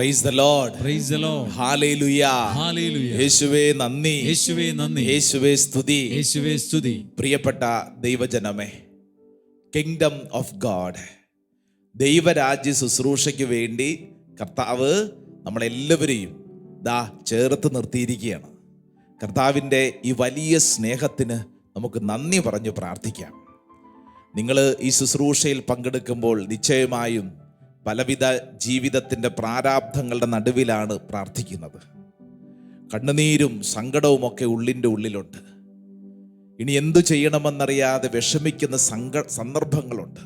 Praise the lord praise the lord hallelujah hallelujah യേശുവേ നന്ദി. യേശുവേ നന്ദി. യേശുവേ സ്തുതി. യേശുവേ സ്തുതി. പ്രിയപ്പെട്ട ദൈവജനമേ കിങ്ഡം ഓഫ് ഗാഡ് ദൈവരാജ്യ ശുശ്രൂഷയ്ക്ക് വേണ്ടി കർത്താവ് നമ്മളെല്ലാവരെയും ദാ ചേർത്ത് നിർത്തിയിരിക്കുകയാണ്. കർത്താവിന്റെ ഈ വലിയ സ്നേഹത്തിന് നമുക്ക് നന്ദി പറഞ്ഞു പ്രാർത്ഥിക്കാം. നിങ്ങൾ ഈ ശുശ്രൂഷയിൽ പങ്കെടുക്കുമ്പോൾ നിശ്ചയമായും പലവിധ ജീവിതത്തിന്റെ പ്രാരാബ്ധങ്ങളുടെ നടുവിലാണ് പ്രാർത്ഥിക്കുന്നത്. കണ്ണുനീരും സങ്കടവും ഒക്കെ ഉള്ളിന്റെ ഉള്ളിലുണ്ട്. ഇനി എന്തു ചെയ്യണമെന്നറിയാതെ വിഷമിക്കുന്ന സങ്ക സന്ദർഭങ്ങളുണ്ട്.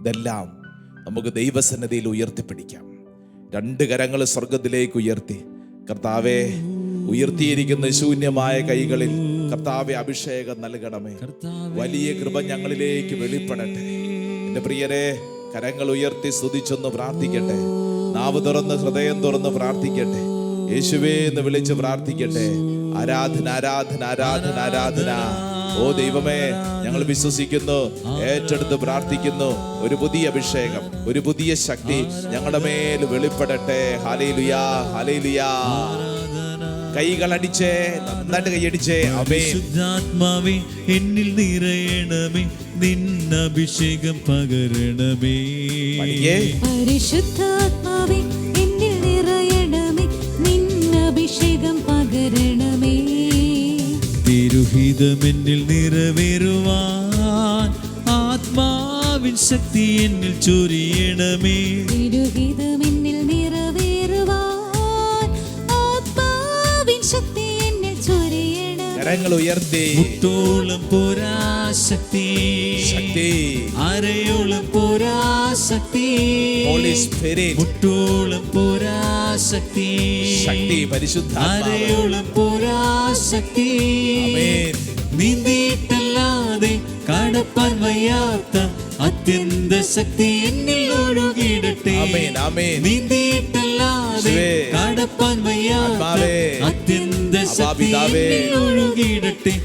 ഇതെല്ലാം നമുക്ക് ദൈവസന്നിധിയിൽ ഉയർത്തിപ്പിടിക്കാം. രണ്ട് കരങ്ങൾ സ്വർഗത്തിലേക്ക് ഉയർത്തി. കർത്താവെ ഉയർത്തിയിരിക്കുന്ന ശൂന്യമായ കൈകളിൽ കർത്താവെ അഭിഷേകം നൽകണമേ. വലിയ കൃപ ഞങ്ങളിലേക്ക് വെളിപ്പെടട്ടെ. എന്റെ പ്രിയരെ കരങ്ങൾ ഉയർത്തി സ്തുതിച്ചൊന്ന് പ്രാർത്ഥിക്കട്ടെ. നാവ് തുറന്ന് ഹൃദയം തുറന്ന് പ്രാർത്ഥിക്കട്ടെ. യേശുവേ എന്ന് വിളിച്ച് പ്രാർത്ഥിക്കട്ടെ. ആരാധന ആരാധന ആരാധന ആരാധന. ഓ ദൈവമേ ഞങ്ങൾ വിശ്വസിക്കുന്നു ഏറ്റെടുത്ത് പ്രാർത്ഥിക്കുന്നു. ഒരു പുതിയ അഭിഷേകം ഒരു പുതിയ ശക്തി ഞങ്ങളുടെ മേൽ വെളിപ്പെടട്ടെ. ഹാലേലുയാ ഹാലേലുയാ കൈകളടിച്ചേ നന്നായിട്ട് കൈയടിച്ചേ. അമേ പരിശുദ്ധാത്മാവേ എന്നിൽ നിറയണമേ നിന്നഭിഷേകം പകരണമേ. പഠിക്കേ പരിശുദ്ധാത്മാവേ എന്നിൽ നിറയണമേ നിന്നഭിഷേകം പകരണമേ. തിരുഹിതം എന്നിൽ നിറവേറുവാൻ ആത്മാവിൻ ശക്തി എന്നിൽ ചൊരിയണമേ. നിറവേറുവാൻ കരങ്ങൾ ഉയർത്തി. മുത്തോളം പോരാശക്തി. ശക്തി. അരയോളം പോരാശക്തി. Holy spirit മുട്ടോളം പോരാശക്തി. ശക്തി പരിശുദ്ധ അരയോളം പോരാശക്തി. നീന്തിയിട്ടല്ലാതെ കടപ്പാൻ വയ്യാത്ത അത്യന്ത ശക്തി എന്നിൽ ഒഴുകിയിടട്ടെ. നീന്തിയിട്ടല്ലാതെ. കടപ്പാൻ വയ്യാത്ത അത്യന്ത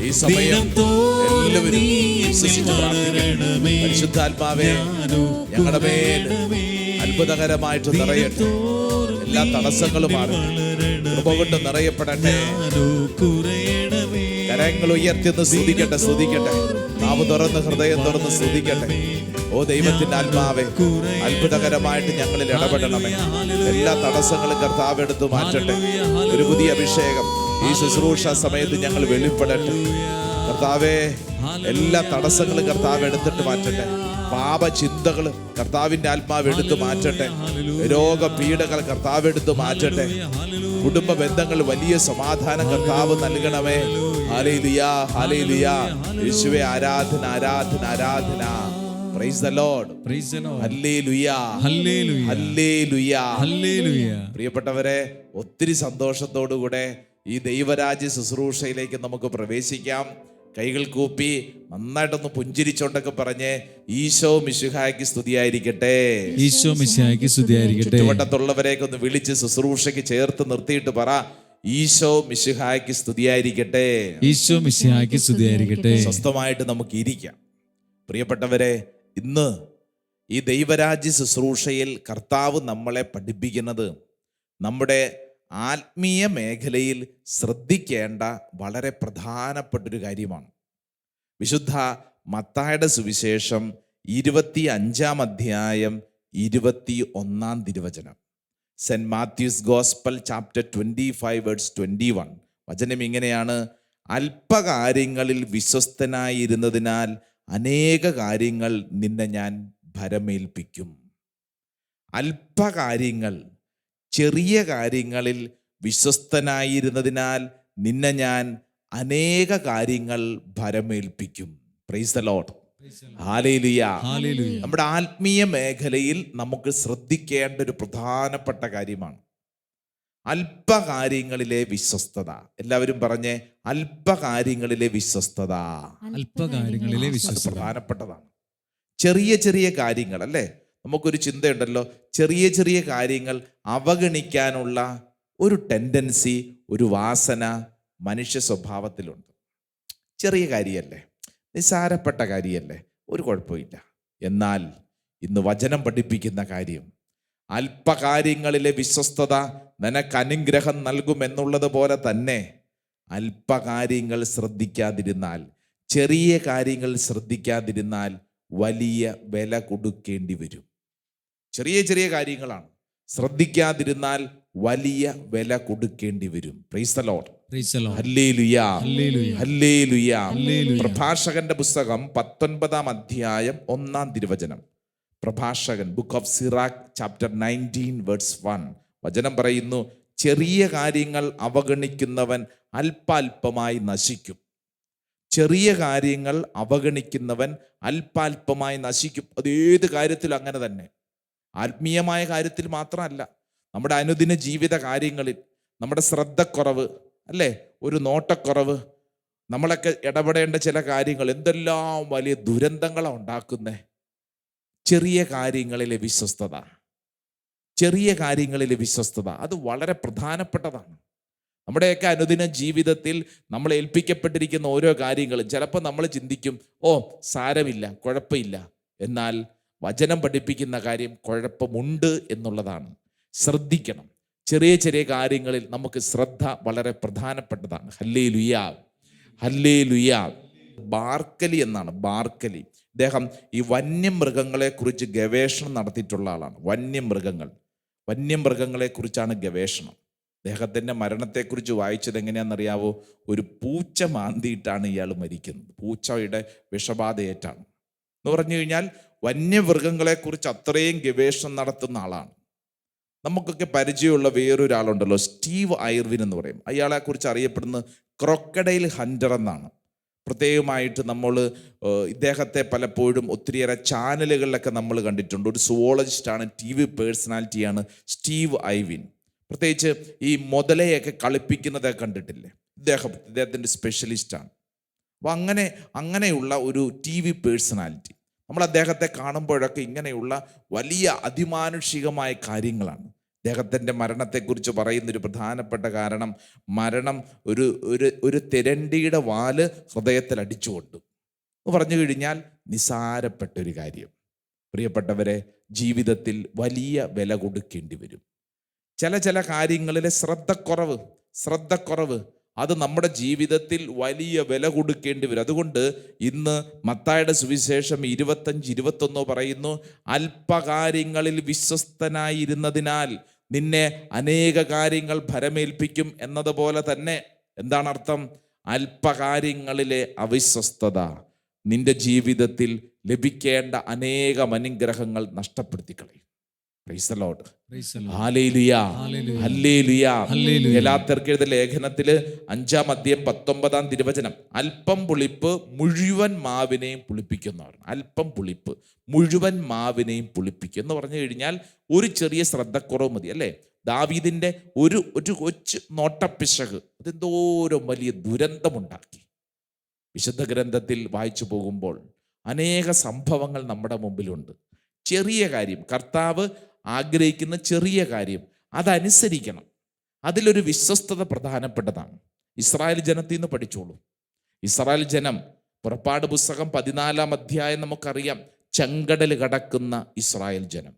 ഈ സമയം എല്ലാവരും വിശ്വസിച്ച് പരിശുദ്ധാത്മാവേ ഞങ്ങളുടെ മേൽ അത്ഭുതകരമായിട്ട് നിറയട്ടെ. എല്ലാ തടസ്സങ്ങളും മാറട്ടെ. കൃപ കൊണ്ട് നിറയപ്പെടട്ടെ. കരങ്ങൾ ഉയർത്തിന്ന് സ്തുതിക്കട്ടെ സ്തുതിക്കട്ടെ. നാവ് തുറന്ന് ഹൃദയം തുറന്ന് സ്തുതിക്കട്ടെ. ഓ ദൈവത്തിന്റെ ആത്മാവേ അത്ഭുതകരമായിട്ട് ഞങ്ങളിൽ ഇടപെടണമേ. എല്ലാ തടസ്സങ്ങളും കർത്താവ് എടുത്തു മാറ്റട്ടെ. ഒരു പുതിയ അഭിഷേകം ഈ ശുശ്രൂഷ സമയത്ത് ഞങ്ങൾ വെളിപ്പെടട്ടെ. കർത്താവേ എല്ലാ തടസ്സങ്ങളും കർത്താവ് എടുത്തിട്ട് മാറ്റട്ടെ. പാപചിന്തകൾ കർത്താവിന്റെ ആത്മാവ് എടുത്തു മാറ്റട്ടെ. രോഗപീഠകൾ കർത്താവ് എടുത്തു മാറ്റട്ടെ. കുടുംബ ബന്ധങ്ങൾ വലിയ സമാധാനം കർത്താവ് നൽകണമേ. ഹാലേലുയാ ഹാലേലുയാ യേശുവേ ആരാധന ആരാധന ആരാധന. പ്രിയപ്പെട്ടവരെ ഒത്തിരി സന്തോഷത്തോടുകൂടെ ഈ ദൈവരാജ്യ ശുശ്രൂഷയിലേക്ക് നമുക്ക് പ്രവേശിക്കാം. കൈകൾ കൂപ്പി നന്നായിട്ടൊന്ന് പുഞ്ചിരിച്ചോണ്ടൊക്കെ പറഞ്ഞ് ഈശോ മിശുഹായ്ക്ക് സ്തുതിയായിരിക്കട്ടെ. ഈശോ മിശുഹായ്ക്ക് സ്തുതിയായിരിക്കട്ടെ. ചുറ്റുവട്ടത്തുള്ളവരെയൊക്കെ ഒന്ന് വിളിച്ച് ശുശ്രൂഷയ്ക്ക് ചേർത്ത് നിർത്തിയിട്ട് പറ ഈശോ മിശുഹായ്ക്ക് സ്തുതിയായിരിക്കട്ടെ. ഈശോ മിശുഹായ്ക്ക് സ്തുതിയായിരിക്കട്ടെ. സ്വസ്ഥമായിട്ട് നമുക്ക് ഇരിക്കാം. പ്രിയപ്പെട്ടവരെ ഇന്ന് ഈ ദൈവരാജ്യ ശുശ്രൂഷയിൽ കർത്താവ് നമ്മളെ പഠിപ്പിക്കുന്നത് നമ്മുടെ ആത്മീയ മേഖലയിൽ ശ്രദ്ധിക്കേണ്ട വളരെ പ്രധാനപ്പെട്ടൊരു കാര്യമാണ്. വിശുദ്ധ മത്തായുടെ സുവിശേഷം ഇരുപത്തി അഞ്ചാം അധ്യായം ഇരുപത്തി ഒന്നാം തിരുവചനം. Saint Matthew's gospel chapter twenty five words twenty one. വചനം ഇങ്ങനെയാണ്. അല്പകാര്യങ്ങളിൽ വിശ്വസ്തനായിരുന്നതിനാൽ അനേക കാര്യങ്ങൾ നിന്നെ ഞാൻ ഭരമേൽപ്പിക്കും. അല്പകാര്യങ്ങൾ ചെറിയ കാര്യങ്ങളിൽ വിശ്വസ്തനായിരുന്നതിനാൽ നിന്നെ ഞാൻ അനേക കാര്യങ്ങൾ ഭരമേൽപ്പിക്കും. Praise the lord hallelujah. നമ്മുടെ ആത്മീയ മേഖലയിൽ നമുക്ക് ശ്രദ്ധിക്കേണ്ട ഒരു പ്രധാനപ്പെട്ട കാര്യമാണ്. അല്പകാര്യങ്ങളിലെ വിശ്വസ്തത. എല്ലാവരും പറഞ്ഞേ അല്പകാര്യങ്ങളിലെ വിശ്വസ്തത. അല്പകാര്യങ്ങളിലെ കാര്യങ്ങളിലെ വിശ്വസ്തത. പ്രധാനപ്പെട്ടതാണ്. ചെറിയ ചെറിയ കാര്യങ്ങൾ അല്ലേ? നമുക്കൊരു ചിന്തയുണ്ടല്ലോ. ചെറിയ ചെറിയ കാര്യങ്ങൾ അവഗണിക്കാനുള്ള ഒരു ടെൻഡൻസി ഒരു വാസന മനുഷ്യ സ്വഭാവത്തിലുണ്ട്. ചെറിയ കാര്യമല്ലേ നിസ്സാരപ്പെട്ട കാര്യമല്ലേ ഒരു കുഴപ്പമില്ല. എന്നാൽ ഇന്ന് വചനം പഠിപ്പിക്കുന്ന കാര്യം അല്പകാര്യങ്ങളിലെ വിശ്വസ്തത നിനക്ക് അനുഗ്രഹം നൽകുമെന്നുള്ളത് പോലെ തന്നെ അല്പകാര്യങ്ങൾ ശ്രദ്ധിക്കാതിരുന്നാൽ ചെറിയ കാര്യങ്ങൾ ശ്രദ്ധിക്കാതിരുന്നാൽ വലിയ വില കൊടുക്കേണ്ടി വരും. ചെറിയ ചെറിയ കാര്യങ്ങളാണ്. ശ്രദ്ധിക്കാതിരുന്നാൽ വലിയ വില കൊടുക്കേണ്ടി വരും. പ്രഭാഷകന്റെ പുസ്തകം പത്തൊൻപതാം അധ്യായം ഒന്നാം തിരുവചനം. പ്രഭാഷകൻ book of Sirach chapter nineteen words one വചനം പറയുന്നു ചെറിയ കാര്യങ്ങൾ അവഗണിക്കുന്നവൻ അല്പാൽപമായി നശിക്കും. ചെറിയ കാര്യങ്ങൾ അവഗണിക്കുന്നവൻ അല്പാൽപമായി നശിക്കും. അത് ഏത് കാര്യത്തിലും അങ്ങനെ തന്നെ. ആത്മീയമായ കാര്യത്തിൽ മാത്രമല്ല നമ്മുടെ അനുദിന ജീവിത കാര്യങ്ങളിൽ നമ്മുടെ ശ്രദ്ധക്കുറവ് അല്ലേ? ഒരു നോട്ടക്കുറവ് നമ്മളൊക്കെ ഇടപെടേണ്ട ചില കാര്യങ്ങൾ എന്തെല്ലാം വലിയ ദുരന്തങ്ങളാണ് ഉണ്ടാക്കുന്നേ? ചെറിയ കാര്യങ്ങളിലെ വിശ്വസ്തത ചെറിയ കാര്യങ്ങളിലെ വിശ്വസ്തത അത് വളരെ പ്രധാനപ്പെട്ടതാണ്. നമ്മുടെയൊക്കെ അനുദിന ജീവിതത്തിൽ നമ്മൾ ഏൽപ്പിക്കപ്പെട്ടിരിക്കുന്ന ഓരോ കാര്യങ്ങളും ചിലപ്പോൾ നമ്മൾ ചിന്തിക്കും ഓ സാരമില്ല കുഴപ്പമില്ല. എന്നാൽ വചനം പഠിപ്പിക്കുന്ന കാര്യം കുഴപ്പമുണ്ട് എന്നുള്ളതാണ്. ശ്രദ്ധിക്കണം. ചെറിയ ചെറിയ കാര്യങ്ങളിൽ നമുക്ക് ശ്രദ്ധ വളരെ പ്രധാനപ്പെട്ടതാണ്. ഹല്ലേ ലുയാ ഹല്ലേ ലുയാ ബാർക്കലി എന്നാണ്. ബാർക്കലി. അദ്ദേഹം ഈ വന്യമൃഗങ്ങളെ കുറിച്ച് ഗവേഷണം നടത്തിയിട്ടുള്ള ആളാണ്. വന്യമൃഗങ്ങൾ. വന്യമൃഗങ്ങളെ കുറിച്ചാണ് ഗവേഷണം. അദ്ദേഹത്തിന്റെ മരണത്തെക്കുറിച്ച് വായിച്ചത് എങ്ങനെയാണെന്നറിയാവോ? ഒരു പൂച്ച മാന്തിയിട്ടാണ് ഇയാൾ മരിക്കുന്നത്. പൂച്ചയുടെ വിഷബാധയേറ്റാണ്. എന്ന് പറഞ്ഞു കഴിഞ്ഞാൽ വന്യമൃഗങ്ങളെക്കുറിച്ച് അത്രയും ഗവേഷണം നടത്തുന്ന ആളാണ്. നമുക്കൊക്കെ പരിചയമുള്ള വേറൊരാളുണ്ടല്ലോ സ്റ്റീവ് ഐർവിൻ എന്ന് പറയും. അയാളെക്കുറിച്ച് അറിയപ്പെടുന്നത് ക്രൊക്കഡൈൽ ഹണ്ടർ എന്നാണ്. പ്രത്യേകമായിട്ട് നമ്മൾ ഇദ്ദേഹത്തെ പലപ്പോഴും ഒത്തിരിയേറെ ചാനലുകളിലൊക്കെ നമ്മൾ കണ്ടിട്ടുണ്ട്. ഒരു സുവോളജിസ്റ്റാണ് ടി വി പേഴ്സണാലിറ്റിയാണ് സ്റ്റീവ് ഐവിൻ പ്രത്യേകിച്ച് ഈ മുതലയൊക്കെ കളിപ്പിക്കുന്നതൊക്കെ കണ്ടിട്ടില്ലേ? ഇദ്ദേഹം ഇദ്ദേഹത്തിന്റെ സ്പെഷ്യലിസ്റ്റാണ്. അപ്പോൾ അങ്ങനെ അങ്ങനെയുള്ള ഒരു ടി വി പേഴ്സണാലിറ്റി. നമ്മൾ അദ്ദേഹത്തെ കാണുമ്പോഴൊക്കെ ഇങ്ങനെയുള്ള വലിയ അതിമാനുഷികമായ കാര്യങ്ങളാണ്. അദ്ദേഹത്തിന്റെ മരണത്തെക്കുറിച്ച് പറയുന്നൊരു പ്രധാനപ്പെട്ട കാരണം മരണം ഒരു ഒരു ഒരു തിരണ്ടിയുടെ വാൽ ഹൃദയത്തിൽ അടിച്ചുകൊണ്ടു. എന്ന് പറഞ്ഞു കഴിഞ്ഞാൽ നിസാരപ്പെട്ട ഒരു കാര്യം. പ്രിയപ്പെട്ടവരെ ജീവിതത്തിൽ വലിയ വില കൊടുക്കേണ്ടി വരും. ചില ചില കാര്യങ്ങളിലെ ശ്രദ്ധക്കുറവ് ശ്രദ്ധക്കുറവ് അത് നമ്മുടെ ജീവിതത്തിൽ വലിയ വില കൊടുക്കേണ്ടി വരും. അതുകൊണ്ട് ഇന്ന് മത്തായുടെ സുവിശേഷം ഇരുപത്തഞ്ച് ഇരുപത്തൊന്നോ പറയുന്നു അല്പകാര്യങ്ങളിൽ വിശ്വസ്തനായിരുന്നതിനാൽ നിന്നെ അനേക കാര്യങ്ങൾ ഭരമേൽപ്പിക്കും എന്നതുപോലെ തന്നെ എന്താണ് അർത്ഥം? അല്പകാര്യങ്ങളിലെ അവിശ്വസ്തത നിന്റെ ജീവിതത്തിൽ ലഭിക്കേണ്ട അനേകം അനുഗ്രഹങ്ങൾ നഷ്ടപ്പെടുത്തി കളയും. The ലേഖനത്തിൽ അഞ്ചാം അധ്യായം പത്തൊമ്പതാം തിരുവചനം അല്പം പുളിപ്പ് മുഴുവൻ മാവിനെയും പുളിപ്പിക്കുന്നവർ. അല്പം പുളിപ്പ് മുഴുവൻ മാവിനെയും പുളിപ്പിക്കും എന്ന് പറഞ്ഞു കഴിഞ്ഞാൽ ഒരു ചെറിയ ശ്രദ്ധക്കുറവ് മതി അല്ലേ? ദാവീദിന്റെ ഒരു ഒരു കൊച്ചു നോട്ടപ്പിശക് അതെന്തോരം വലിയ ദുരന്തമുണ്ടാക്കി. വിശുദ്ധ ഗ്രന്ഥത്തിൽ വായിച്ചു പോകുമ്പോൾ അനേക സംഭവങ്ങൾ നമ്മുടെ മുമ്പിലുണ്ട്. ചെറിയ കാര്യം കർത്താവ് ആഗ്രഹിക്കുന്ന ചെറിയ കാര്യം അതനുസരിക്കണം. അതിലൊരു വിശ്വസ്തത പ്രധാനപ്പെട്ടതാണ്. ഇസ്രായേൽ ജനത്തിൽ നിന്ന് പഠിച്ചോളൂ. ഇസ്രായേൽ ജനം പുറപ്പാട് പുസ്തകം പതിനാലാം അധ്യായം നമുക്കറിയാം. ചെങ്കടൽ കടക്കുന്ന ഇസ്രായേൽ ജനം.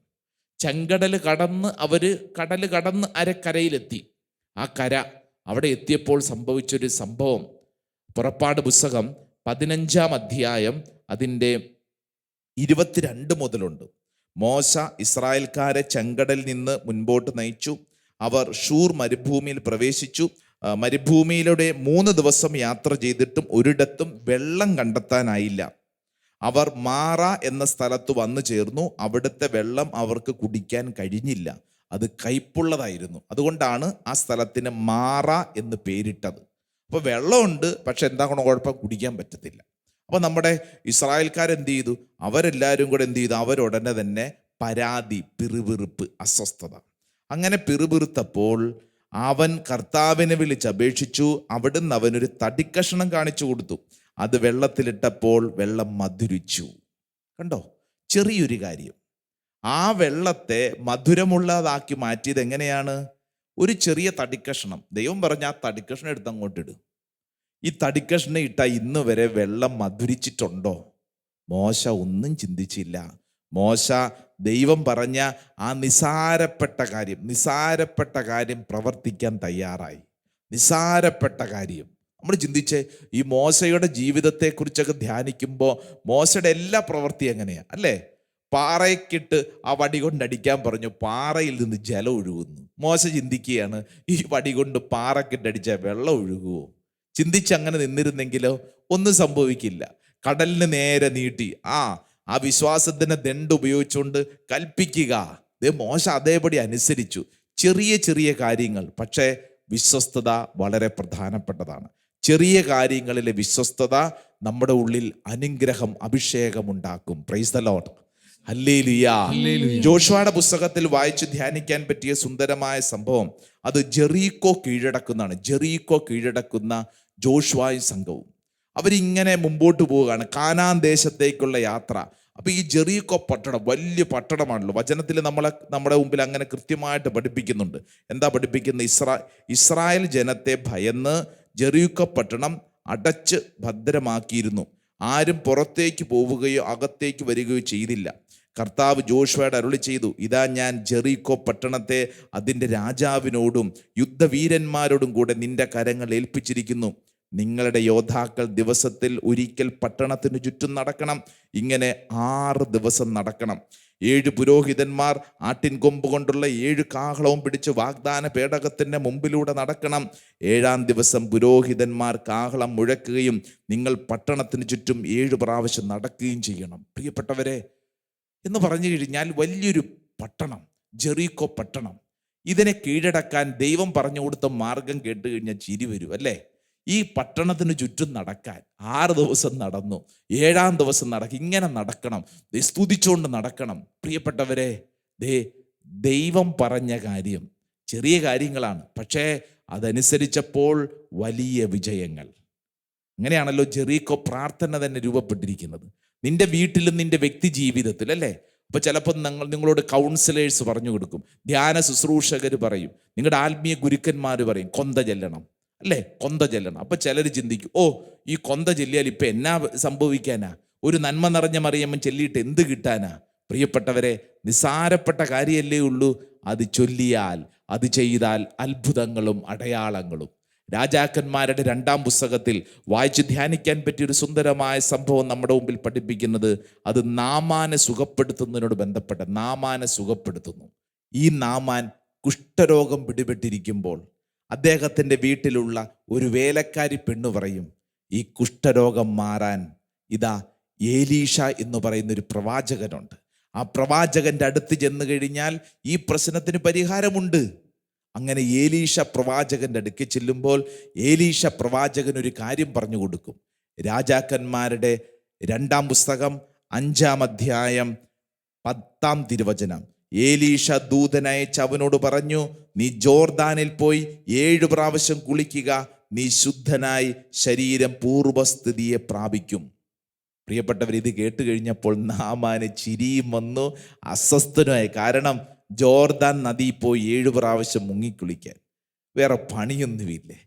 ചെങ്കടൽ കടന്ന് അവർ കടൽ കടന്ന് അരക്കരയിലെത്തി. ആ കര അവിടെ എത്തിയപ്പോൾ സംഭവിച്ചൊരു സംഭവം. പുറപ്പാട് പുസ്തകം പതിനഞ്ചാം അധ്യായം അതിന്റെ ഇരുപത്തിരണ്ട് മുതലുണ്ട്. മോശ ഇസ്രായേൽക്കാരെ ചെങ്കടൽ നിന്ന് മുൻപോട്ട് നയിച്ചു. അവർ ഷൂർ മരുഭൂമിയിൽ പ്രവേശിച്ചു. മരുഭൂമിയിലൂടെ മൂന്ന് ദിവസം യാത്ര ചെയ്തിട്ടും ഒരിടത്തും വെള്ളം കണ്ടെത്താനായില്ല. അവർ മാറ എന്ന സ്ഥലത്ത് വന്നു ചേർന്നു. അവിടുത്തെ വെള്ളം അവർക്ക് കുടിക്കാൻ കഴിഞ്ഞില്ല. അത് കയ്പുള്ളതായിരുന്നു. അതുകൊണ്ടാണ് ആ സ്ഥലത്തിന് മാറ എന്ന് പേരിട്ടത്. അപ്പോൾ വെള്ളമുണ്ട് പക്ഷെ എന്താ കൊണ്ട് കുഴപ്പം? കുടിക്കാൻ പറ്റത്തില്ല. അപ്പോൾ നമ്മുടെ ഇസ്രായേൽക്കാർ എന്ത് ചെയ്തു അവരെല്ലാവരും കൂടെ എന്ത് ചെയ്തു അവരുടനെ തന്നെ പരാതി പിറുപിറുപ്പ് അസ്വസ്ഥത. അങ്ങനെ പിറുപിറുത്തപ്പോൾ അവൻ കർത്താവിനെ വിളിച്ചപേക്ഷിച്ചു അവിടുന്ന് അവനൊരു തടിക്കഷണം കാണിച്ചു കൊടുത്തു. അത് വെള്ളത്തിലിട്ടപ്പോൾ വെള്ളം മധുരിച്ചു. കണ്ടോ? ചെറിയൊരു കാര്യം. ആ വെള്ളത്തെ മധുരമുള്ളതാക്കി മാറ്റിയത് എങ്ങനെയാണ് ഒരു ചെറിയ തടിക്കഷ്ണം. ദൈവം പറഞ്ഞ ആ തടിക്കഷ്ണം എടുത്ത് അങ്ങോട്ടിടും. ഈ തടിക്കഷ്ണ ഇട്ട ഇന്ന് വരെ വെള്ളം മധുരിച്ചിട്ടുണ്ടോ? മോശ ഒന്നും ചിന്തിച്ചില്ല. മോശ ദൈവം പറഞ്ഞ ആ നിസാരപ്പെട്ട കാര്യം നിസാരപ്പെട്ട കാര്യം പ്രവർത്തിക്കാൻ തയ്യാറായി. നിസാരപ്പെട്ട കാര്യം. നമ്മൾ ചിന്തിച്ച് ഈ മോശയുടെ ജീവിതത്തെക്കുറിച്ചൊക്കെ ധ്യാനിക്കുമ്പോൾ മോശയുടെ എല്ലാ പ്രവൃത്തി എങ്ങനെയാണ് അല്ലേ? പാറയ്ക്കിട്ട് ആ വടി കൊണ്ടടിക്കാൻ പറഞ്ഞു പാറയിൽ നിന്ന് ജലം ഒഴുകുന്നു. മോശ ചിന്തിക്കുകയാണ് ഈ വടി കൊണ്ട് പാറക്കിട്ടടിച്ചാൽ വെള്ളം ഒഴുകുമോ ചിന്തിച്ച് അങ്ങനെ നിന്നിരുന്നെങ്കിലോ ഒന്നും സംഭവിക്കില്ല. കടലിന് നേരെ നീട്ടി. ആ ആ വിശ്വാസത്തിന് ദണ്ട് ഉപയോഗിച്ചുകൊണ്ട് കൽപ്പിക്കുക. ദേ മോശ അതേപടി അനുസരിച്ചു. ചെറിയ ചെറിയ കാര്യങ്ങൾ. പക്ഷേ വിശ്വസ്തത വളരെ പ്രധാനപ്പെട്ടതാണ്. ചെറിയ കാര്യങ്ങളിലെ വിശ്വസ്തത നമ്മുടെ ഉള്ളിൽ അനുഗ്രഹം അഭിഷേകം ഉണ്ടാക്കും. പ്രൈസ് ദ ലോട്ട് ജോഷുവയുടെ പുസ്തകത്തിൽ വായിച്ച് ധ്യാനിക്കാൻ പറ്റിയ സുന്ദരമായ സംഭവം അത് ജെറീക്കോ കീഴടക്കുന്നതാണ്. ജെറീക്കോ കീഴടക്കുന്ന ജോഷുവായും സംഘവും. അവരിങ്ങനെ മുമ്പോട്ട് പോവുകയാണ്. കാനാൻ ദേശത്തേക്കുള്ള യാത്ര. അപ്പൊ ഈ ജെറീക്കോ പട്ടണം വലിയ പട്ടണമാണല്ലോ. വചനത്തിൽ നമ്മളെ നമ്മുടെ മുമ്പിൽ അങ്ങനെ കൃത്യമായിട്ട് പഠിപ്പിക്കുന്നുണ്ട്. എന്താ പഠിപ്പിക്കുന്ന ഇസ്രാ ഇസ്രായേൽ ജനത്തെ ഭയന്ന് ജെറീക്കോ പട്ടണം അടച്ച് ഭദ്രമാക്കിയിരുന്നു. ആരും പുറത്തേക്ക് പോവുകയോ അകത്തേക്ക് വരികയോ ചെയ്തില്ല. കർത്താവ് ജോഷുവയുടെ അരുളി ചെയ്തു ഇതാ ഞാൻ ജെറീക്കോ പട്ടണത്തെ അതിന്റെ രാജാവിനോടും യുദ്ധവീരന്മാരോടും കൂടെ നിന്റെ കരങ്ങൾ ഏൽപ്പിച്ചിരിക്കുന്നു. നിങ്ങളുടെ യോദ്ധാക്കൾ ദിവസത്തിൽ ഒരിക്കൽ പട്ടണത്തിന് ചുറ്റും നടക്കണം. ഇങ്ങനെ ആറ് ദിവസം നടക്കണം. ഏഴ് പുരോഹിതന്മാർ ആട്ടിൻ കൊമ്പ് കൊണ്ടുള്ള ഏഴ് കാഹളവും പിടിച്ച് വാഗ്ദാന പേടകത്തിന്റെ മുമ്പിലൂടെ നടക്കണം. ഏഴാം ദിവസം പുരോഹിതന്മാർ കാഹളം മുഴക്കുകയും നിങ്ങൾ പട്ടണത്തിന് ചുറ്റും ഏഴ് പ്രാവശ്യം നടക്കുകയും ചെയ്യണം. പ്രിയപ്പെട്ടവരെ എന്ന് പറഞ്ഞു കഴിഞ്ഞാൽ വലിയൊരു പട്ടണം ജെറീക്കോ പട്ടണം. ഇതിനെ കീഴടക്കാൻ ദൈവം പറഞ്ഞു കൊടുത്ത മാർഗം കേട്ട് കഴിഞ്ഞാൽ ചിരി വരും അല്ലേ? ഈ പട്ടണത്തിന് ചുറ്റും നടക്കാൻ ആറ് ദിവസം നടന്നു ഏഴാം ദിവസം നടക്കും ഇങ്ങനെ നടക്കണം സ്തുതിച്ചുകൊണ്ട് നടക്കണം. പ്രിയപ്പെട്ടവരെ ദേ ദൈവം പറഞ്ഞ കാര്യം ചെറിയ കാര്യങ്ങളാണ് പക്ഷേ അതനുസരിച്ചപ്പോൾ വലിയ വിജയങ്ങൾ. അങ്ങനെയാണല്ലോ ചെറിയക്കോ പ്രാർത്ഥന തന്നെ രൂപപ്പെട്ടിരിക്കുന്നത്. നിന്റെ വീട്ടിലും നിന്റെ വ്യക്തി ജീവിതത്തിൽ അല്ലേ? അപ്പൊ ചിലപ്പോൾ നിങ്ങൾ നിങ്ങളോട് കൗൺസിലേഴ്സ് പറഞ്ഞു കൊടുക്കും ധ്യാന ശുശ്രൂഷകർ പറയും നിങ്ങളുടെ ആത്മീയ ഗുരുക്കന്മാർ പറയും കൊന്ത ചെല്ലണം. അല്ലേ? കൊന്ത ചെല്ലണം. അപ്പൊ ചിലർ ചിന്തിക്കും ഓ ഈ കൊന്ത ചെല്ലിയാൽ ഇപ്പൊ എന്നാ സംഭവിക്കാനാ? ഒരു നന്മ നിറഞ്ഞ മറിയമ്മൻ ചെല്ലിയിട്ട് എന്ത് കിട്ടാനാ? പ്രിയപ്പെട്ടവരെ നിസാരപ്പെട്ട കാര്യമല്ലേ ഉള്ളൂ. അത് ചൊല്ലിയാൽ അത് ചെയ്താൽ അത്ഭുതങ്ങളും അടയാളങ്ങളും. രാജാക്കന്മാരുടെ രണ്ടാം പുസ്തകത്തിൽ വായിച്ച് ധ്യാനിക്കാൻ പറ്റിയ ഒരു സുന്ദരമായ സംഭവം നമ്മുടെ മുമ്പിൽ പഠിപ്പിക്കുന്നത് അത് നാമാനെ സുഖപ്പെടുത്തുന്നതിനോട് ബന്ധപ്പെട്ട നാമാനെ സുഖപ്പെടുത്തുന്നു. ഈ നാമാൻ കുഷ്ഠരോഗം പിടിപെട്ടിരിക്കുമ്പോൾ അദ്ദേഹത്തിന്റെ വീട്ടിലുള്ള ഒരു വേലക്കാരി പെണ്ണു പറയും ഈ കുഷ്ഠരോഗം മാറാൻ ഇതാ ഏലീഷ എന്ന് പറയുന്ന ഒരു പ്രവാചകനുണ്ട്. ആ പ്രവാചകന്റെ അടുത്ത് ചെന്ന് കഴിഞ്ഞാൽ ഈ പ്രശ്നത്തിന് പരിഹാരമുണ്ട്. അങ്ങനെ ഏലീഷ പ്രവാചകന്റെ അടുക്ക് ചെല്ലുമ്പോൾ ഏലീഷ പ്രവാചകൻ ഒരു കാര്യം പറഞ്ഞു കൊടുക്കും. രാജാക്കന്മാരുടെ രണ്ടാം പുസ്തകം അഞ്ചാം അധ്യായം പത്താം തിരുവചനം. ഏലീഷ ദൂതനയച്ച് അവനോട് പറഞ്ഞു നീ ജോർദാനിൽ പോയി ഏഴു പ്രാവശ്യം കുളിക്കുക നീ ശുദ്ധനായി ശരീരം പൂർവസ്ഥിതിയെ പ്രാപിക്കും. പ്രിയപ്പെട്ടവർ ഇത് കേട്ട് കഴിഞ്ഞപ്പോൾ നാമാന് ചിരിയും വന്നു അസ്വസ്ഥനായി കാരണം ജോർദാൻ നദി പോയി ഏഴു പ്രാവശ്യം മുങ്ങിക്കുളിക്കാൻ. വേറെ പണിയൊന്നുമില്ലേ?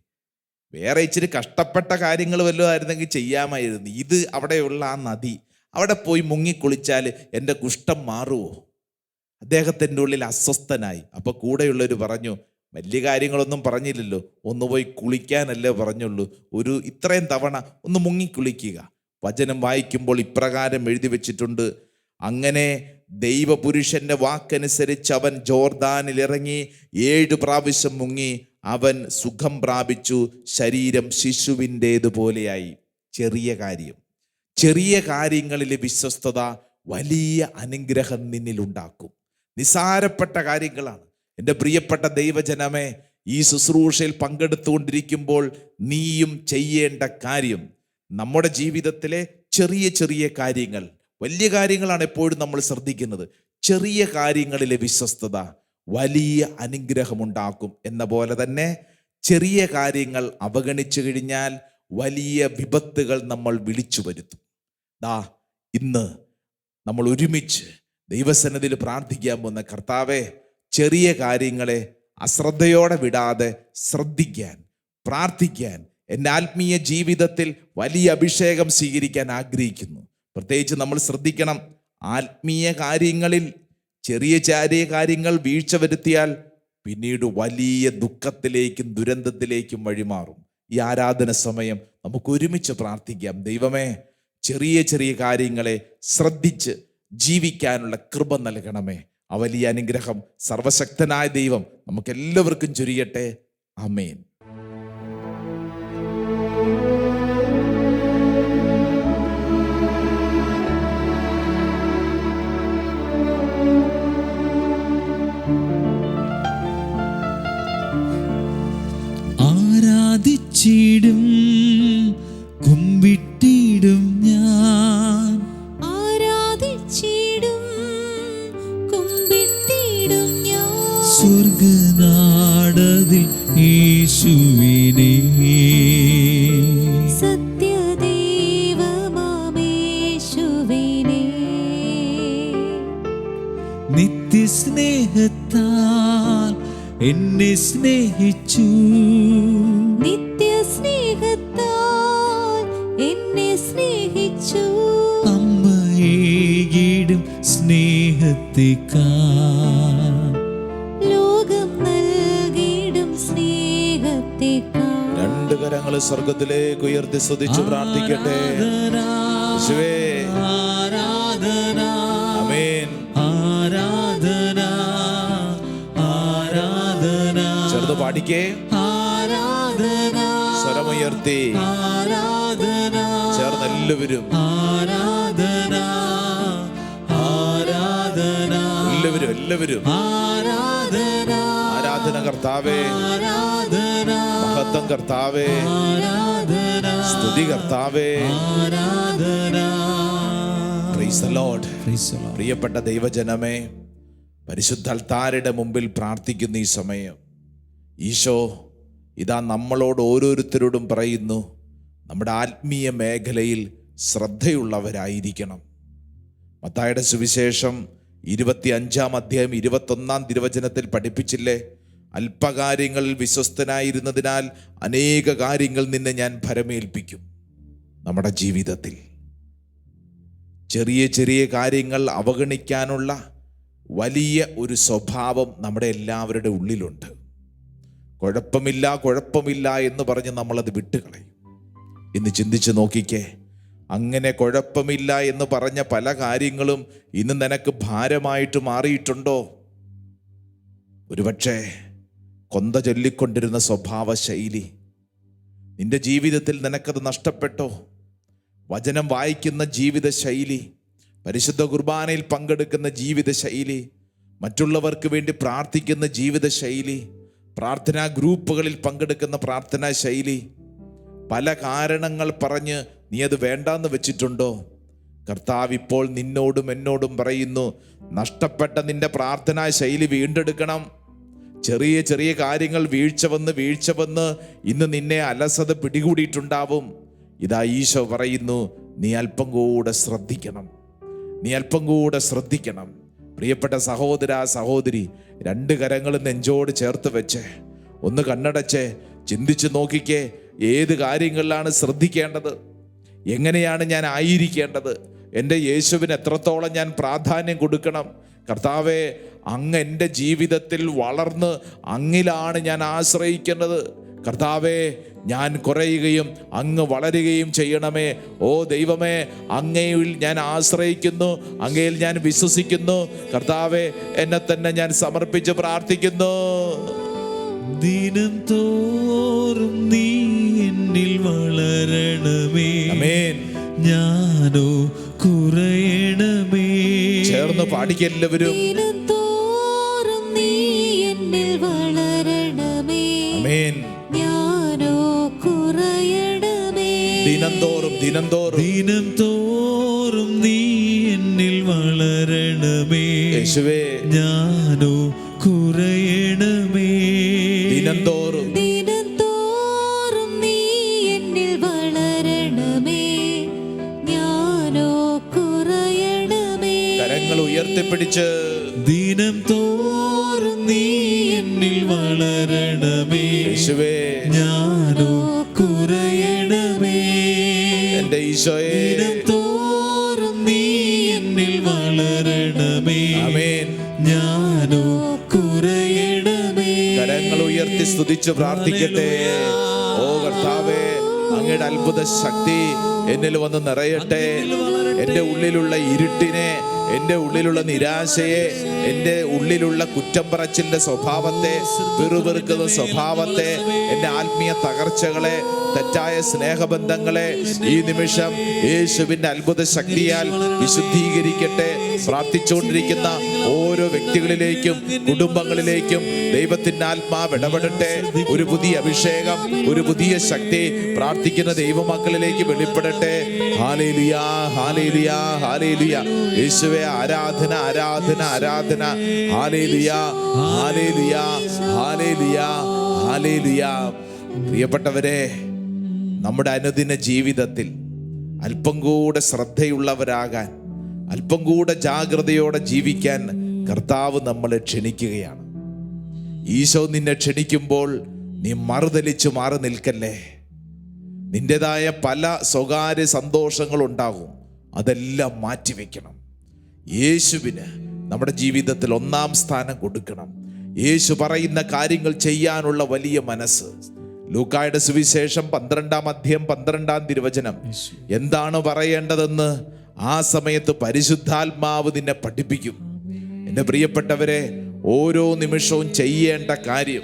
വേറെ ഇച്ചിരി കഷ്ടപ്പെട്ട കാര്യങ്ങൾ വല്ലതും ആയിരുന്നെങ്കിൽ ചെയ്യാമായിരുന്നു. ഇത് അവിടെയുള്ള ആ നദി. അവിടെ പോയി മുങ്ങിക്കുളിച്ചാൽ എന്റെ കുഷ്ഠം മാറുമോ അദ്ദേഹത്തിന്റെ ഉള്ളിൽ അസ്വസ്ഥനായി. അപ്പൊ കൂടെയുള്ളവർ പറഞ്ഞു വലിയ കാര്യങ്ങളൊന്നും പറഞ്ഞില്ലല്ലോ. ഒന്ന് പോയി കുളിക്കാനല്ലേ പറഞ്ഞുള്ളൂ. ഒരു ഇത്രയും തവണ ഒന്ന് മുങ്ങി കുളിക്കുക. വചനം വായിക്കുമ്പോൾ ഇപ്രകാരം എഴുതി വെച്ചിട്ടുണ്ട്. അങ്ങനെ ദൈവപുരുഷന്റെ വാക്കനുസരിച്ച് അവൻ ജോർദാനിൽ ഇറങ്ങി ഏഴ് പ്രാവശ്യം മുങ്ങി. അവൻ സുഖം പ്രാപിച്ചു. ശരീരം ശിശുവിന്റേതുപോലെയായി. ചെറിയ കാര്യം. ചെറിയ കാര്യങ്ങളിലെ വിശ്വസ്തത വലിയ അനുഗ്രഹം നിന്നിലുണ്ടാക്കും. നിസാരപ്പെട്ട കാര്യങ്ങളാണ്. എന്റെ പ്രിയപ്പെട്ട ദൈവജനമേ ഈ ശുശ്രൂഷയിൽ പങ്കെടുത്തുകൊണ്ടിരിക്കുമ്പോൾ നീയും ചെയ്യേണ്ട കാര്യം നമ്മുടെ ജീവിതത്തിലെ ചെറിയ ചെറിയ കാര്യങ്ങൾ വലിയ കാര്യങ്ങളാണ് എപ്പോഴും നമ്മൾ ശ്രദ്ധിക്കുന്നത്. ചെറിയ കാര്യങ്ങളിലെ വിശ്വസ്തത വലിയ അനുഗ്രഹമുണ്ടാക്കും എന്ന പോലെ തന്നെ ചെറിയ കാര്യങ്ങൾ അവഗണിച്ചു കഴിഞ്ഞാൽ വലിയ വിപത്തുകൾ നമ്മൾ വിളിച്ചു വരുത്തും. ദാ ഇന്ന് നമ്മൾ ഒരുമിച്ച് ദൈവസന്നതിൽ പ്രാർത്ഥിക്കാൻ പോകുന്ന കർത്താവെ ചെറിയ കാര്യങ്ങളെ അശ്രദ്ധയോടെ വിടാതെ ശ്രദ്ധിക്കാൻ പ്രാർത്ഥിക്കാൻ എന്റെ ആത്മീയ ജീവിതത്തിൽ വലിയ അഭിഷേകം സ്വീകരിക്കാൻ ആഗ്രഹിക്കുന്നു. പ്രത്യേകിച്ച് നമ്മൾ ശ്രദ്ധിക്കണം ആത്മീയ കാര്യങ്ങളിൽ ചെറിയ ചാരിയ കാര്യങ്ങൾ വീഴ്ച വരുത്തിയാൽ പിന്നീട് വലിയ ദുഃഖത്തിലേക്കും ദുരന്തത്തിലേക്കും വഴിമാറും. ഈ ആരാധന സമയം നമുക്ക് ഒരുമിച്ച് പ്രാർത്ഥിക്കാം. ദൈവമേ ചെറിയ ചെറിയ കാര്യങ്ങളെ ശ്രദ്ധിച്ച് ജീവിക്കാനുള്ള കൃപ നൽകണമേ. ആ വലിയ അനുഗ്രഹം സർവശക്തനായ ദൈവം നമുക്ക് എല്ലാവർക്കും ചൊരിയട്ടെ. അമേൻ ആരാധിച്ചിടും സ്വർഗനാടതിൽ യേശുവിനെ. നിത്യസ്നേഹത്താൽ എന്നെ സ്നേഹിച്ചു. നിത്യസ്നേഹത്താൽ എന്നെ സ്നേഹിച്ചു. അമ്മയേകിടും സ്നേഹത്തെക്കാ രണ്ട് സ്വർഗത്തിലേക്ക് ഉയർത്തി സ്തുതിച്ച് പ്രാർത്ഥിക്കട്ടെ. ശിവേ അമേൻ ആരാധന ആരാധന ചെറുത് പാടിക്കേ. ആരാധന സ്വരമുയർത്തി. ആരാധന ചേർന്ന് എല്ലാവരും ആരാധന ആരാധന എല്ലാവരും. എല്ലാവരും ആരാധന ആരാധന കർത്താവേ. മഹത്വം കർത്താവേ. ആരാധന. സ്തുതി കർത്താവേ. പ്രിയപ്പെട്ട ദൈവജനമേ പരിശുദ്ധ അൽത്താരയുടെ മുമ്പിൽ പ്രാർത്ഥിക്കുന്ന ഈ സമയം. ഈശോ ഇതാ നമ്മളോട് ഓരോരുത്തരോടും പറയുന്നു നമ്മുടെ ആത്മീയ മേഖലയിൽ ശ്രദ്ധയുള്ളവരായിരിക്കണം. മത്തായുടെ സുവിശേഷം ഇരുപത്തി അഞ്ചാം അധ്യായം ഇരുപത്തൊന്നാം തിരുവചനത്തിൽ പഠിപ്പിച്ചില്ലേ? അല്പകാര്യങ്ങളിൽ വിശ്വസ്തനായിരുന്നതിനാൽ അനേക കാര്യങ്ങൾ നിന്നെ ഞാൻ ഭരമേൽപ്പിക്കും നമ്മുടെ ജീവിതത്തിൽ. ചെറിയ ചെറിയ കാര്യങ്ങൾ അവഗണിക്കാനുള്ള വലിയ ഒരു സ്വഭാവം നമ്മുടെ എല്ലാവരുടെ ഉള്ളിലുണ്ട്. കുഴപ്പമില്ല കുഴപ്പമില്ല എന്ന് പറഞ്ഞ് നമ്മളത് വിട്ടുകളയും. ഇന്ന് ചിന്തിച്ച് നോക്കിക്കേ അങ്ങനെ കുഴപ്പമില്ല എന്ന് പറഞ്ഞ പല കാര്യങ്ങളും ഇന്ന് നിനക്ക് ഭാരമായിട്ട് മാറിയിട്ടുണ്ടോ? ഒരുപക്ഷെ കൊന്ത ചൊല്ലിക്കൊണ്ടിരുന്ന സ്വഭാവ ശൈലി നിന്റെ ജീവിതത്തിൽ നിനക്കത് നഷ്ടപ്പെട്ടോ? വചനം വായിക്കുന്ന ജീവിത ശൈലി പരിശുദ്ധ കുർബാനയിൽ പങ്കെടുക്കുന്ന ജീവിത ശൈലി മറ്റുള്ളവർക്ക് വേണ്ടി പ്രാർത്ഥിക്കുന്ന ജീവിത ശൈലി പ്രാർത്ഥനാ ഗ്രൂപ്പുകളിൽ പങ്കെടുക്കുന്ന പ്രാർത്ഥനാ ശൈലി. പല കാരണങ്ങൾ പറഞ്ഞ് നീ അത് വേണ്ടാന്ന് വെച്ചിട്ടുണ്ടോ? കർത്താവ് ഇപ്പോൾ നിന്നോടും എന്നോടും പറയുന്നു നഷ്ടപ്പെട്ട നിന്റെ പ്രാർത്ഥനാ ശൈലി വീണ്ടെടുക്കണം. ചെറിയ ചെറിയ കാര്യങ്ങൾ വീഴ്ച വന്ന് വീഴ്ച വന്ന് ഇന്ന് നിന്നെ അലസത പിടികൂടിയിട്ടുണ്ടാവും. ഇതാ ഈശോ പറയുന്നു നീ അല്പം കൂടെ ശ്രദ്ധിക്കണം. നീ അല്പം കൂടെ ശ്രദ്ധിക്കണം. പ്രിയപ്പെട്ട സഹോദര സഹോദരി രണ്ട് കരങ്ങളും നെഞ്ചോട് ചേർത്ത് വെച്ച്. ഒന്ന് കണ്ണടച്ച് ചിന്തിച്ച് നോക്കിക്കേ ഏത് കാര്യങ്ങളിലാണ് ശ്രദ്ധിക്കേണ്ടത്? എങ്ങനെയാണ് ഞാൻ ആയിരിക്കേണ്ടത്? എന്റെ യേശുവിന് എത്രത്തോളം ഞാൻ പ്രാധാന്യം കൊടുക്കണം? കർത്താവെ അങ്ങ് എന്റെ ജീവിതത്തിൽ വളർന്ന് അങ്ങിലാണ് ഞാൻ ആശ്രയിക്കുന്നത്. കർത്താവെ ഞാൻ കുറയുകയും അങ്ങ് വളരുകയും ചെയ്യണമേ. ഓ ദൈവമേ അങ്ങയിൽ ഞാൻ ആശ്രയിക്കുന്നു അങ്ങയിൽ ഞാൻ വിശ്വസിക്കുന്നു. കർത്താവെ എന്നെ തന്നെ ഞാൻ സമർപ്പിച്ച് പ്രാർത്ഥിക്കുന്നു. ദിനം തോറും നീ എന്നിൽ വളരണമേ. ഞാനോ കുറയണമേ. ചേർന്ന് പാടിക്കെല്ലാവരും. കുറയണമേ. ദിനംതോറും ദിനംതോറും. ദിനം തോറും നീ എന്നിൽ വളരണമേ. യേശുവേ. ഞാനോ കുറയണമേ ഉയർത്തിപ്പിടിച്ച് ദീനം തോറും നീ എന്നിൽ വളരണമേ. യേശുവേ ഞാനോ കുറയണമേ. എന്റെ ഈശോയെ. ദീനം തോറും നീ എന്നിൽ വളരണമേ. ആമേൻ. ഞാനോ കുറയണമേ. കരങ്ങൾ ഉയർത്തി സ്തുതിച്ച് പ്രാർത്ഥിക്കട്ടെ. ഓ കർത്താവേ. അങ്ങയുടെ അത്ഭുത ശക്തി എന്നിൽ വന്ന് നിറയട്ടെ. എന്റെ ഉള്ളിലുള്ള ഇരുട്ടിനെ എന്റെ ഉള്ളിലുള്ള നിരാശയെ എന്റെ ഉള്ളിലുള്ള കുറ്റം പറച്ചിലിന്റെ സ്വഭാവത്തെ വെറുവെറുക്കുന്ന സ്വഭാവത്തെ എന്റെ ആത്മീയ തകർച്ചകളെ തെറ്റായ സ്നേഹബന്ധങ്ങളെ ഈ നിമിഷം യേശുവിന്റെ അത്ഭുത ശക്തിയാൽ വിശുദ്ധീകരിക്കട്ടെ. പ്രാർത്ഥിച്ചുകൊണ്ടിരിക്കുന്ന ഓരോ വ്യക്തികളിലേക്കും കുടുംബങ്ങളിലേക്കും ദൈവത്തിന്റെ ആത്മാവ് ഇടപെടട്ടെ. ഒരു പുതിയ അഭിഷേകം ഒരു പുതിയ ശക്തി പ്രാർത്ഥിക്കുന്ന ദൈവമക്കളിലേക്ക് വെളിപ്പെടട്ടെ. Hallelujah hallelujah hallelujah. യേശുവെ ആരാധന ആരാധന ആരാധന. Hallelujah hallelujah hallelujah hallelujah. പ്രിയപ്പെട്ടവരെ നമ്മുടെ അനുദിന ജീവിതത്തിൽ അല്പം കൂടെ ശ്രദ്ധയുള്ളവരാകാൻ അല്പം കൂടെ ജാഗ്രതയോടെ ജീവിക്കാൻ കർത്താവ് നമ്മളെ ക്ഷണിക്കുകയാണ്. ഈശോ നിന്നെ ക്ഷണിക്കുമ്പോൾ നീ മറുതലിച്ച് മാറി നിൽക്കല്ലേ? നിന്റെതായ പല സ്വകാര്യ സന്തോഷങ്ങളുണ്ടാകും അതെല്ലാം മാറ്റിവെക്കണം യേശുവിന് നമ്മുടെ ജീവിതത്തിൽ ഒന്നാം സ്ഥാനം കൊടുക്കണം. യേശു പറയുന്ന കാര്യങ്ങൾ ചെയ്യാനുള്ള വലിയ മനസ്സ്. ലൂക്കായുടെ സുവിശേഷം പന്ത്രണ്ടാം അധ്യയം പന്ത്രണ്ടാം തിരുവചനം. എന്താണ് പറയേണ്ടതെന്ന് ആ സമയത്ത് പരിശുദ്ധാത്മാവ് നിന്നെ പഠിപ്പിക്കും. എന്റെ പ്രിയപ്പെട്ടവരെ ഓരോ നിമിഷവും ചെയ്യേണ്ട കാര്യം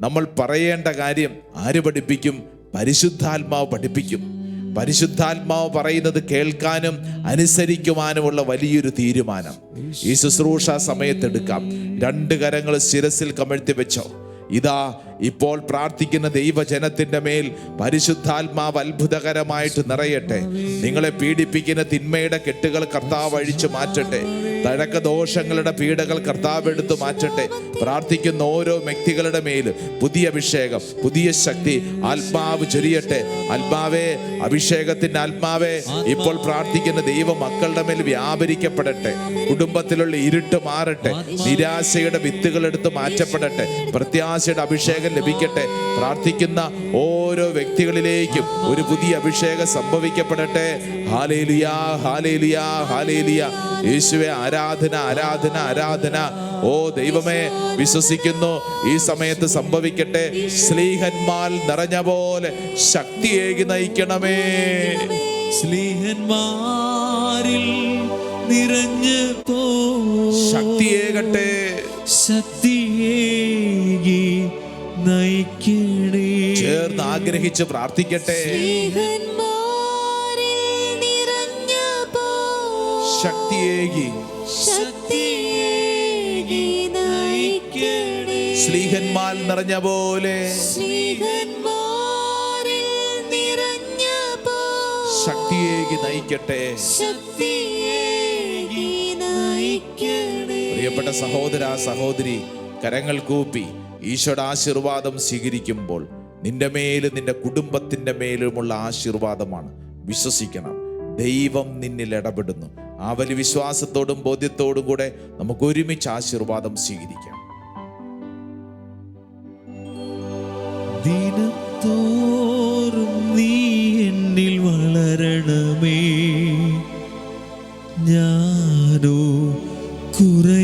നമ്മൾ പറയേണ്ട കാര്യം ആര് പഠിപ്പിക്കും? പരിശുദ്ധാത്മാവ് പഠിപ്പിക്കും. പരിശുദ്ധാത്മാവ് പറയുന്നത് കേൾക്കാനും അനുസരിക്കുവാനുമുള്ള വലിയൊരു തീരുമാനം. ഈ ശുശ്രൂഷ സമയത്തെടുക്കാം രണ്ട് കരങ്ങൾ ശിരസിൽ കമഴ്ത്തി വെച്ചോ. ഇതാ ഇപ്പോൾ പ്രാർത്ഥിക്കുന്ന ദൈവജനത്തിന്റെ മേൽ പരിശുദ്ധാത്മാവ് അത്ഭുതകരമായിട്ട് നിറയട്ടെ. നിങ്ങളെ പീഡിപ്പിക്കുന്ന തിന്മയുടെ കെട്ടുകൾ കർത്താവ് അഴിച്ചു മാറ്റട്ടെ. തഴക്ക ദോഷങ്ങളുടെ പീഡകൾ കർത്താവ് എടുത്തു മാറ്റട്ടെ. പ്രാർത്ഥിക്കുന്ന ഓരോ വ്യക്തികളുടെ മേൽ പുതിയ അഭിഷേകം പുതിയ ശക്തി ആത്മാവ് ചൊരിയട്ടെ. ആത്മാവേ അഭിഷേകത്തിന്റെ ആത്മാവേ ഇപ്പോൾ പ്രാർത്ഥിക്കുന്ന ദൈവ മക്കളുടെ മേൽ വ്യാപരിക്കപ്പെടട്ടെ. കുടുംബത്തിലുള്ള ഇരുട്ട് മാറട്ടെ. നിരാശയുടെ വിത്തുകൾ എടുത്ത് മാറ്റപ്പെടട്ടെ. പ്രത്യാശയുടെ അഭിഷേകം ലഭിക്കട്ടെ. പ്രാർത്ഥിക്കുന്ന ഓരോ വ്യക്തികളിലേക്കും ഒരു പുതിയ അഭിഷേകം സംഭവിക്കപ്പെടട്ടെ. Hallelujah hallelujah hallelujah. യേശുവെ ആരാധന ആരാധന ആരാധന. ഓ ദൈവമേ വിശ്വസിക്കുന്നു ഈ സമയത്ത് സംഭവിക്കട്ടെ. സ്ലീഹന്മാൽ നിറഞ്ഞ പോലെ ശക്തിയേകി നയിക്കണമേ. സ്ലീഹന്മാരിൽ നിറഞ്ഞ പോ ശക്തിയേകട്ടെ. ശക്തിയേകി നയിക്കണേ. ചേർന്ന് ആഗ്രഹിച്ച് പ്രാർത്ഥിക്കട്ടെ ശക്തിയേകി. ശ്രീഹന്മാൽ. സ്ലീഹന്മാൽ നിറഞ്ഞ പോലെ ശക്തിയേകി നയിക്കട്ടെ. പ്രിയപ്പെട്ട സഹോദര സഹോദരി കരങ്ങൾ കൂപ്പി. ഈശോയുടെ ആശീർവാദം സ്വീകരിക്കുമ്പോൾ നിന്റെ മേലും നിന്റെ കുടുംബത്തിന്റെ മേലുമുള്ള ആശീർവാദമാണ്. വിശ്വസിക്കണം. ദൈവം നിന്നിൽ ഇടപെടുന്നു. ആ വലിയ വിശ്വാസത്തോടും ബോധ്യത്തോടും കൂടെ നമുക്ക് ഒരുമിച്ച് ആശീർവാദം സ്വീകരിക്കാം. ദിനത്തോറും നീ എന്നിൽ വളരണമേ. ഞാനോ കുറയണമേ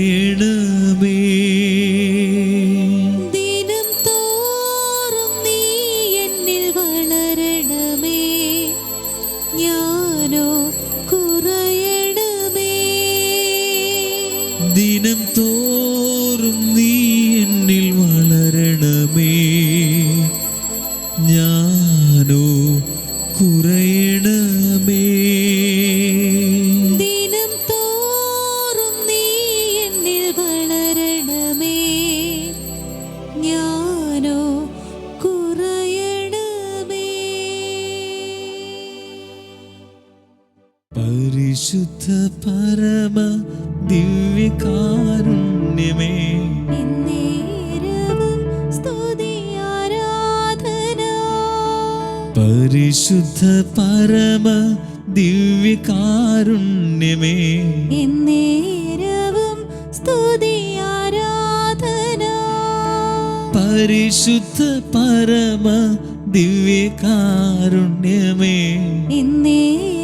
പരമ ദിവ്യകാരുണ്യമേ. എന്നേരവും സ്തുതി ആരാധന പരിശുദ്ധ പരമ ദിവ്യകാരുണ്യമേ. എന്നേരവും